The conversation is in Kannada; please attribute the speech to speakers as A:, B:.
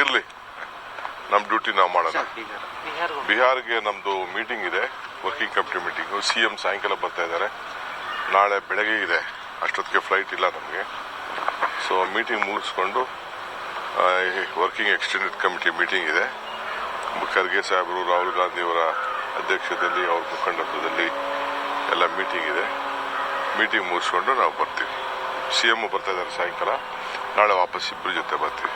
A: ಇರಲಿ. ನಮ್ಮ ಡ್ಯೂಟಿ ನಾವು ಮಾಡೋಣ. ಬಿಹಾರ್ಗೆ ನಮ್ದು ಮೀಟಿಂಗ್ ಇದೆ working committee meeting C M ಸಾಯಂಕಾಲ ಬರ್ತಾ ಇದ್ದಾರೆ. ನಾಳೆ ಬೆಳಗ್ಗೆ ಇದೆ. ಅಷ್ಟೊತ್ತಿಗೆ ಫ್ಲೈಟ್ ಇಲ್ಲ ನಮಗೆ. ಸೊ ಮೀಟಿಂಗ್ ಮುಗಿಸ್ಕೊಂಡು ವರ್ಕಿಂಗ್ ಎಕ್ಸ್ಟೆಂಡೆಡ್ ಕಮಿಟಿ ಮೀಟಿಂಗ್ ಇದೆ. ಖರ್ಗೆ ಸಾಹೇಬರು ರಾಹುಲ್ ಗಾಂಧಿ ಅವರ ಅಧ್ಯಕ್ಷತೆಯಲ್ಲಿ ಅವ್ರ ಮುಖಂಡತ್ವದಲ್ಲಿ ಎಲ್ಲ ಮೀಟಿಂಗ್ ಇದೆ. ಮೀಟಿಂಗ್ ಮುಗಿಸ್ಕೊಂಡು ನಾವು ಬರ್ತೀವಿ. ಸಿ ಎಂ ಬರ್ತಾ ಇದ್ದಾರೆ ಸಾಯಂಕಾಲ. ನಾಳೆ ವಾಪಸ್ ಇಬ್ಬರ ಜೊತೆ ಬರ್ತೀವಿ.